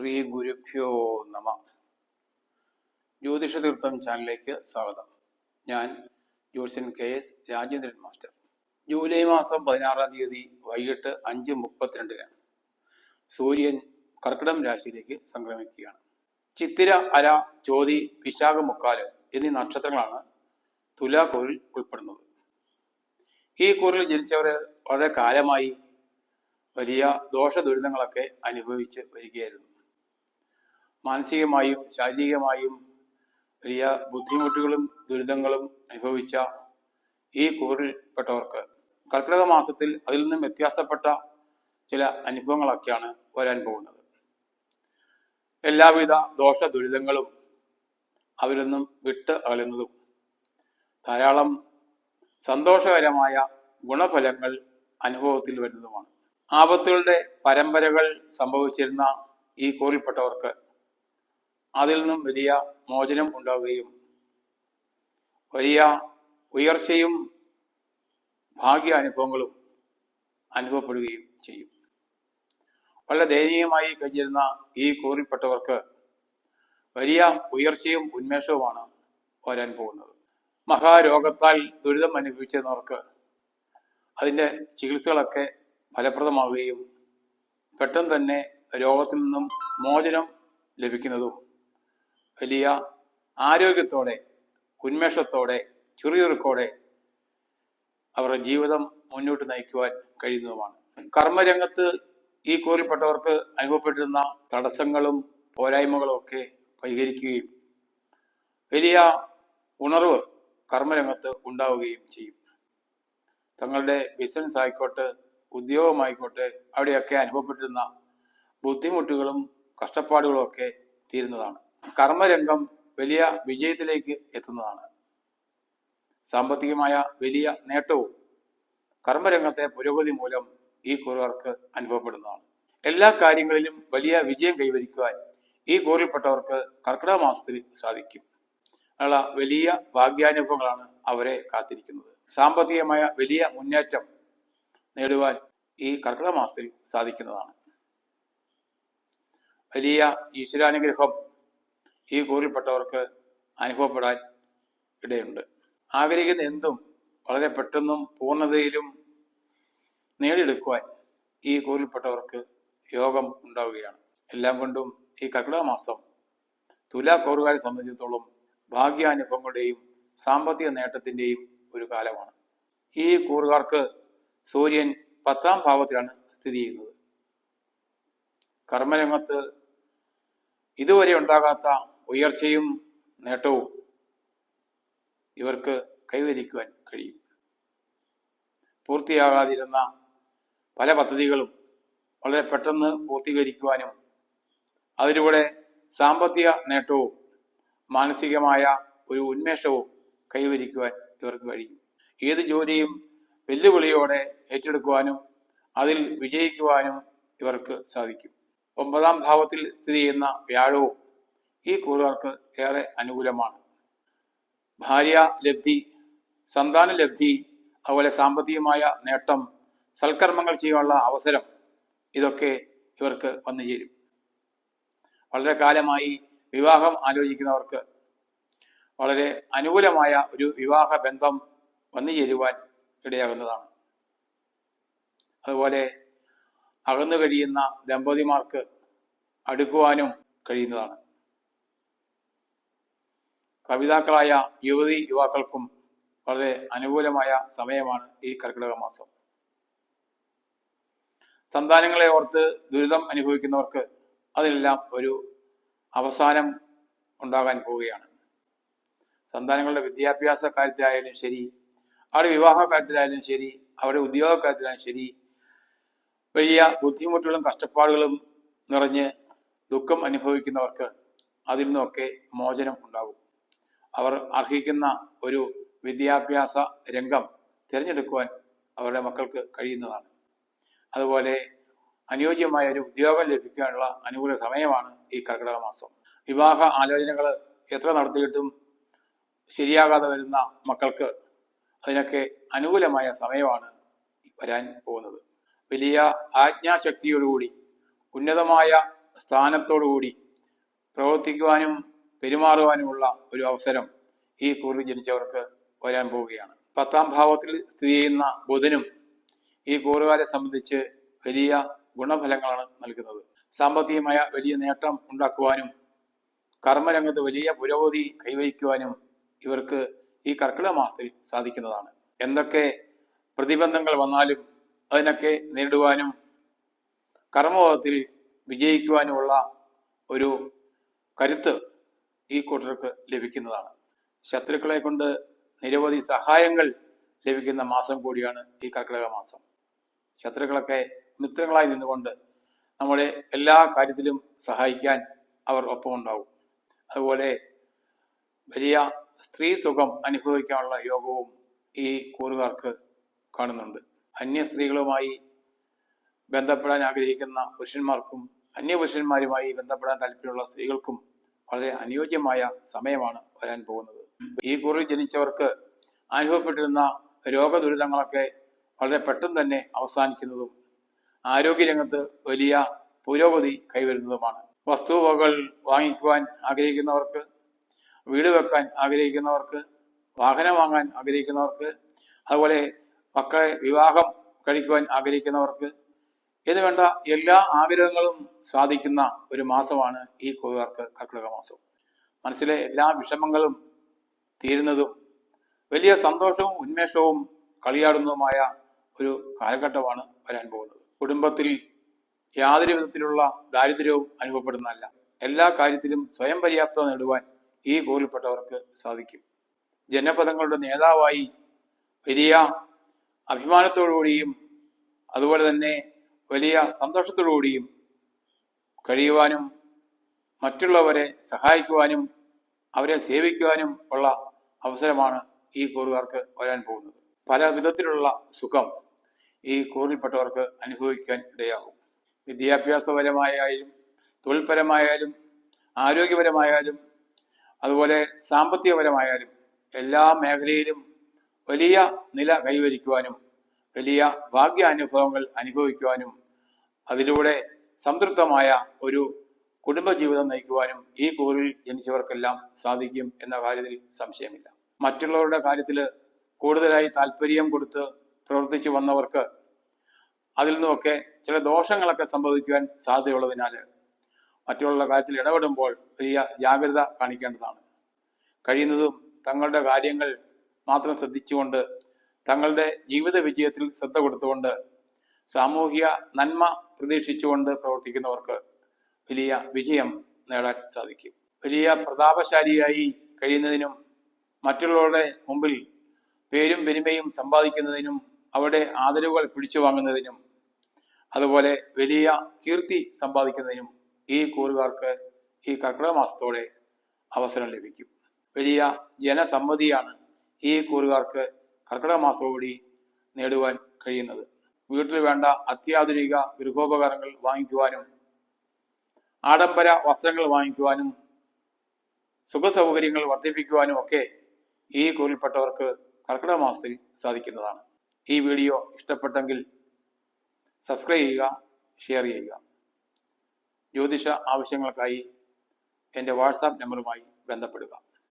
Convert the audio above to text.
ശ്രീ ഗുരുഭ്യോ നമ. ജ്യോതിഷ തീർത്ഥം ചാനലിലേക്ക് സ്വാഗതം. ഞാൻ ജ്യോത്സ്യൻ K S Rajendran master. July മാസം പതിനാറാം തീയതി വൈകിട്ട് അഞ്ച് മുപ്പത്തിരണ്ടിനാണ് സൂര്യൻ കർക്കിടം രാശിയിലേക്ക് സംക്രമിക്കുകയാണ്. ചിത്തിര അര ചോതി വിശാഖ മുക്കാൽ എന്നീ നക്ഷത്രങ്ങളാണ് തുലാക്കൂറിൽ ഉൾപ്പെടുന്നത്. ഈ കൂറിൽ ജനിച്ചവർ വളരെ കാലമായി വലിയ ദോഷ ദുരിതങ്ങളൊക്കെ അനുഭവിച്ച് വരികയായിരുന്നു. മാനസികമായും ശാരീരികമായും വലിയ ബുദ്ധിമുട്ടുകളും ദുരിതങ്ങളും അനുഭവിച്ച ഈ കൂറിൽപ്പെട്ടവർക്ക് കർക്കിടക മാസത്തിൽ അതിൽ നിന്നും വ്യത്യാസപ്പെട്ട ചില അനുഭവങ്ങളൊക്കെയാണ് വരാൻ പോകുന്നത്. എല്ലാവിധ ദോഷ ദുരിതങ്ങളും അവരിൽ നിന്നും വിട്ട് അകലുന്നതും ധാരാളം സന്തോഷകരമായ ഗുണഫലങ്ങൾ അനുഭവത്തിൽ വരുന്നതുമാണ്. ആപത്തുകളുടെ പരമ്പരകൾ സംഭവിച്ചിരുന്ന ഈ കോറിൽപ്പെട്ടവർക്ക് അതിൽ നിന്നും വലിയ മോചനം ഉണ്ടാവുകയും വലിയ ഉയർച്ചയും ഭാഗ്യ അനുഭവങ്ങളും അനുഭവപ്പെടുകയും ചെയ്യും. വളരെ ദയനീയമായി കഴിഞ്ഞിരുന്ന ഈ കൂറിപ്പെട്ടവർക്ക് വലിയ ഉയർച്ചയും ഉന്മേഷവുമാണ് വരാൻ പോകുന്നത്. മഹാരോഗത്താൽ ദുരിതം അനുഭവിച്ചിരുന്നവർക്ക് അതിന്റെ ചികിത്സകളൊക്കെ ഫലപ്രദമാവുകയും പെട്ടെന്ന് തന്നെ രോഗത്തിൽ നിന്നും മോചനം ലഭിക്കുന്നതും വലിയ ആരോഗ്യത്തോടെ ഉന്മേഷത്തോടെ ചുറിയുറുക്കോടെ അവരുടെ ജീവിതം മുന്നോട്ട് നയിക്കുവാൻ കഴിയുന്നതുമാണ്. കർമ്മരംഗത്ത് ഈ കൂറിൽപ്പെട്ടവർക്ക് അനുഭവപ്പെട്ടിരുന്ന തടസ്സങ്ങളും പോരായ്മകളും ഒക്കെ പരിഹരിക്കുകയും വലിയ ഉണർവ് കർമ്മരംഗത്ത് ഉണ്ടാവുകയും ചെയ്യും. തങ്ങളുടെ ബിസിനസ് ആയിക്കോട്ടെ ഉദ്യോഗമായിക്കോട്ടെ അവിടെയൊക്കെ അനുഭവപ്പെട്ടിരുന്ന ബുദ്ധിമുട്ടുകളും കഷ്ടപ്പാടുകളും ഒക്കെ തീരുന്നതാണ്. കർമ്മരംഗം വലിയ വിജയത്തിലേക്ക് എത്തുന്നതാണ്. സാമ്പത്തികമായ വലിയ നേട്ടവും കർമ്മരംഗത്തെ പുരോഗതി മൂലം ഈ കുറവർക്ക് അനുഭവപ്പെടുന്നതാണ്. എല്ലാ കാര്യങ്ങളിലും വലിയ വിജയം കൈവരിക്കുവാൻ ഈ കൂറിൽപ്പെട്ടവർക്ക് കർക്കിടക മാസത്തിൽ സാധിക്കും. ഉള്ള വലിയ ഭാഗ്യാനുഭവങ്ങളാണ് അവരെ കാത്തിരിക്കുന്നത്. സാമ്പത്തികമായ വലിയ മുന്നേറ്റം നേടുവാൻ ഈ കർക്കിടക മാസത്തിൽ സാധിക്കുന്നതാണ്. വലിയ ഈശ്വരാനുഗ്രഹം ഈ കൂറിൽപ്പെട്ടവർക്ക് അനുഭവപ്പെടാൻ ഇടയുണ്ട്. ആഗ്രഹിക്കുന്ന എന്തും വളരെ പെട്ടെന്നും പൂർണതയിലും നേടിയെടുക്കുവാൻ ഈ കൂറിൽപ്പെട്ടവർക്ക് യോഗം ഉണ്ടാവുകയാണ്. എല്ലാം കൊണ്ടും ഈ കർക്കിടക മാസം തുലാ കൗറുകാരെ സംബന്ധിച്ചിടത്തോളം ഭാഗ്യാനുഭവങ്ങളുടെയും സാമ്പത്തിക നേട്ടത്തിന്റെയും ഒരു കാലമാണ്. ഈ കൂറുകാർക്ക് സൂര്യൻ പത്താം ഭാവത്തിലാണ് സ്ഥിതി ചെയ്യുന്നത്. കർമ്മരംഗത്ത് ഇതുവരെ ഉണ്ടാകാത്ത ഉയർച്ചയും നേട്ടവും ഇവർക്ക് കൈവരിക്കുവാൻ കഴിയും. പൂർത്തിയാകാതിരുന്ന പല പദ്ധതികളും വളരെ പെട്ടെന്ന് പൂർത്തീകരിക്കുവാനും അതിലൂടെ സാമ്പത്തിക നേട്ടവും മാനസികമായ ഒരു ഉന്മേഷവും കൈവരിക്കുവാൻ ഇവർക്ക് കഴിയും. ഏത് ജോലിയും വെല്ലുവിളിയോടെ ഏറ്റെടുക്കുവാനും അതിൽ വിജയിക്കുവാനും ഇവർക്ക് സാധിക്കും. ഒമ്പതാം ഭാവത്തിൽ സ്ഥിതി ചെയ്യുന്ന വ്യാഴവും ഈ കൂറുകാർക്ക് ഏറെ അനുകൂലമാണ്. ഭാര്യ ലബ്ധി സന്താന ലബ്ധി അതുപോലെ സാമ്പത്തികമായ നേട്ടം സൽക്കർമ്മങ്ങൾ ചെയ്യാനുള്ള അവസരം ഇതൊക്കെ ഇവർക്ക് വന്നു ചേരും. വളരെ കാലമായി വിവാഹം ആലോചിക്കുന്നവർക്ക് വളരെ അനുകൂലമായ ഒരു വിവാഹ ബന്ധം വന്നു ചേരുവാൻ ഇടയാകുന്നതാണ്. അതുപോലെ അകന്നു കഴിയുന്ന ദമ്പതിമാർക്ക് അടുക്കുവാനും കഴിയുന്നതാണ്. കവിതാക്കളായ യുവതി യുവാക്കൾക്കും വളരെ അനുകൂലമായ സമയമാണ് ഈ കർക്കിടക മാസം. സന്താനങ്ങളെ ഓർത്ത് ദുരിതം അനുഭവിക്കുന്നവർക്ക് അതിനെല്ലാം ഒരു അവസാനം ഉണ്ടാകാൻ പോവുകയാണ്. സന്താനങ്ങളുടെ വിദ്യാഭ്യാസ കാര്യത്തിലായാലും ശരി അവരുടെ വിവാഹ കാര്യത്തിലായാലും ശരി അവരുടെ ഉദ്യോഗ കാര്യത്തിലായാലും ശരി വലിയ ബുദ്ധിമുട്ടുകളും കഷ്ടപ്പാടുകളും നിറഞ്ഞ് ദുഃഖം അനുഭവിക്കുന്നവർക്ക് അതിൽ നിന്നൊക്കെ മോചനം ഉണ്ടാകും അവർ അർഹിക്കുന്ന ഒരു വിദ്യാഭ്യാസ രംഗം തിരഞ്ഞെടുക്കുവാൻ അവരുടെ മക്കൾക്ക് കഴിയുന്നതാണ്. അതുപോലെ അനുയോജ്യമായ ഒരു ഉദ്യോഗം ലഭിക്കാനുള്ള അനുകൂല സമയമാണ് ഈ കർക്കിടക മാസം. വിവാഹ ആലോചനകൾ എത്ര നടത്തിയിട്ടും ശരിയാകാതെ വരുന്ന മക്കൾക്ക് അതിനൊക്കെ അനുകൂലമായ സമയമാണ് വരാൻ പോകുന്നത്. വലിയ ആജ്ഞാശക്തിയോടുകൂടി ഉന്നതമായ സ്ഥാനത്തോടുകൂടി പ്രവർത്തിക്കുവാനും പെരുമാറുവാനുമുള്ള ഒരു അവസരം ഈ കൂറിൽ ജനിച്ചവർക്ക് വരാൻ പോവുകയാണ്. പത്താം ഭാവത്തിൽ സ്ഥിതി ചെയ്യുന്ന ബുധനും ഈ കൂറുകാരെ സംബന്ധിച്ച് വലിയ ഗുണഫലങ്ങളാണ് നൽകുന്നത്. സാമ്പത്തികമായ വലിയ നേട്ടം ഉണ്ടാക്കുവാനും കർമ്മരംഗത്ത് വലിയ പുരോഗതി കൈവരിക്കുവാനും ഇവർക്ക് ഈ കർക്കിടക മാസത്തിൽ സാധിക്കുന്നതാണ്. എന്തൊക്കെ പ്രതിബന്ധങ്ങൾ വന്നാലും അതിനൊക്കെ നേരിടുവാനും കർമ്മബോധത്തിൽ വിജയിക്കുവാനുമുള്ള ഒരു കരുത്ത് ഈ കൂട്ടർക്ക് ലഭിക്കുന്നതാണ്. ശത്രുക്കളെ കൊണ്ട് നിരവധി സഹായങ്ങൾ ലഭിക്കുന്ന മാസം കൂടിയാണ് ഈ കർക്കിടക മാസം. ശത്രുക്കളൊക്കെ മിത്രങ്ങളായി നിന്നുകൊണ്ട് നമ്മുടെ എല്ലാ കാര്യത്തിലും സഹായിക്കാൻ അവർ ഒപ്പമുണ്ടാവും. അതുപോലെ വലിയ സ്ത്രീ സുഖം അനുഭവിക്കാനുള്ള യോഗവും ഈ കൂറുകാർക്ക് കാണുന്നുണ്ട്. അന്യ സ്ത്രീകളുമായി ബന്ധപ്പെടാൻ ആഗ്രഹിക്കുന്ന പുരുഷന്മാർക്കും അന്യപുരുഷന്മാരുമായി ബന്ധപ്പെടാൻ താല്പര്യമുള്ള സ്ത്രീകൾക്കും വളരെ അനുയോജ്യമായ സമയമാണ് വരാൻ പോകുന്നത്. ഈ കുറിൽ ജനിച്ചവർക്ക് അനുഭവപ്പെട്ടിരുന്ന രോഗദുരിതങ്ങളൊക്കെ വളരെ പെട്ടെന്ന് തന്നെ അവസാനിക്കുന്നതും ആരോഗ്യരംഗത്ത് വലിയ പുരോഗതി കൈവരുന്നതുമാണ്. വസ്തുവകൾ വാങ്ങിക്കുവാൻ ആഗ്രഹിക്കുന്നവർക്ക് വീട് വെക്കാൻ ആഗ്രഹിക്കുന്നവർക്ക് വാഹനം വാങ്ങാൻ ആഗ്രഹിക്കുന്നവർക്ക് അതുപോലെ മക്കളെ വിവാഹം കഴിക്കുവാൻ ആഗ്രഹിക്കുന്നവർക്ക് എന്ന് വേണ്ട എല്ലാ ആഗ്രഹങ്ങളും സാധിക്കുന്ന ഒരു മാസമാണ് ഈ കൊതുകാർക്ക് കർക്കിടക മാസം. മനസ്സിലെ എല്ലാ വിഷമങ്ങളും തീരുന്നതും വലിയ സന്തോഷവും ഉന്മേഷവും കളിയാടുന്നതുമായ ഒരു കാലഘട്ടമാണ് വരാൻ പോകുന്നത്. കുടുംബത്തിൽ യാതൊരു വിധത്തിലുള്ള ദാരിദ്ര്യവും അനുഭവപ്പെടുന്നതല്ല. എല്ലാ കാര്യത്തിലും സ്വയം പര്യാപ്തത നേടുവാൻ ഈ കോറിൽപ്പെട്ടവർക്ക് സാധിക്കും. ജനപദങ്ങളുടെ നേതാവായി വലിയ അഭിമാനത്തോടുകൂടിയും അതുപോലെ തന്നെ വലിയ സന്തോഷത്തോടുകൂടിയും കഴിയുവാനും മറ്റുള്ളവരെ സഹായിക്കുവാനും അവരെ സേവിക്കുവാനും ഉള്ള അവസരമാണ് ഈ കൂറുകാർക്ക് വരാൻ പോകുന്നത്. പല വിധത്തിലുള്ള സുഖം ഈ കൂറിൽപ്പെട്ടവർക്ക് അനുഭവിക്കാൻ ഇടയാകും. വിദ്യാഭ്യാസപരമായാലും തൊഴിൽപരമായാലും ആരോഗ്യപരമായാലും അതുപോലെ സാമ്പത്തികപരമായാലും എല്ലാ മേഖലയിലും വലിയ നില കൈവരിക്കുവാനും വലിയ ഭാഗ്യാനുഭവങ്ങൾ അനുഭവിക്കുവാനും അതിലൂടെ സംതൃപ്തമായ ഒരു കുടുംബജീവിതം നയിക്കുവാനും ഈ കൂറിൽ ജനിച്ചവർക്കെല്ലാം സാധിക്കും എന്ന കാര്യത്തിൽ സംശയമില്ല. മറ്റുള്ളവരുടെ കാര്യത്തിൽ കൂടുതലായി താല്പര്യം കൊടുത്ത് പ്രവർത്തിച്ചു വന്നവർക്ക് അതിൽ നിന്നുമൊക്കെ ചില ദോഷങ്ങളൊക്കെ സംഭവിക്കുവാൻ സാധ്യതയുള്ളതിനാൽ മറ്റുള്ള കാര്യത്തിൽ ഇടപെടുമ്പോൾ വലിയ ജാഗ്രത കാണിക്കേണ്ടതാണ്. കഴിയുന്നതും തങ്ങളുടെ കാര്യങ്ങൾ മാത്രം ശ്രദ്ധിച്ചുകൊണ്ട് തങ്ങളുടെ ജീവിത വിജയത്തിൽ ശ്രദ്ധ കൊടുത്തുകൊണ്ട് സാമൂഹിക നന്മ പ്രതീക്ഷിച്ചുകൊണ്ട് പ്രവർത്തിക്കുന്നവർക്ക് വലിയ വിജയം നേടാൻ സാധിക്കും. വലിയ പ്രതാപശാലിയായി കഴിയുന്നതിനും മറ്റുള്ളവരുടെ മുമ്പിൽ പേരും പെരുമയും സമ്പാദിക്കുന്നതിനും അവിടെ ആദരവുകൾ പിടിച്ചു വാങ്ങുന്നതിനും അതുപോലെ വലിയ കീർത്തി സമ്പാദിക്കുന്നതിനും ഈ കൂറുകാർക്ക് ഈ കർക്കിടക മാസത്തോടെ അവസരം ലഭിക്കും. വലിയ ജനസമ്മതിയാണ് ഈ കൂറുകാർക്ക് കർക്കിടക മാസത്തോടുകൂടി നേടുവാൻ കഴിയുന്നത്. വീട്ടിൽ വേണ്ട അത്യാധുനിക ഗൃഹോപകരണങ്ങൾ വാങ്ങിക്കുവാനും ആഡംബര വസ്ത്രങ്ങൾ വാങ്ങിക്കുവാനും സുഖസൗകര്യങ്ങൾ വർദ്ധിപ്പിക്കുവാനും ഒക്കെ ഈ കൂറിൽപ്പെട്ടവർക്ക് കർക്കിടക മാസത്തിൽ സാധിക്കുന്നതാണ്. ഈ വീഡിയോ ഇഷ്ടപ്പെട്ടെങ്കിൽ സബ്സ്ക്രൈബ് ചെയ്യുക ഷെയർ ചെയ്യുക. ജ്യോതിഷ ആവശ്യങ്ങൾക്കായി എന്റെ വാട്സാപ്പ് നമ്പറുമായി ബന്ധപ്പെടുക.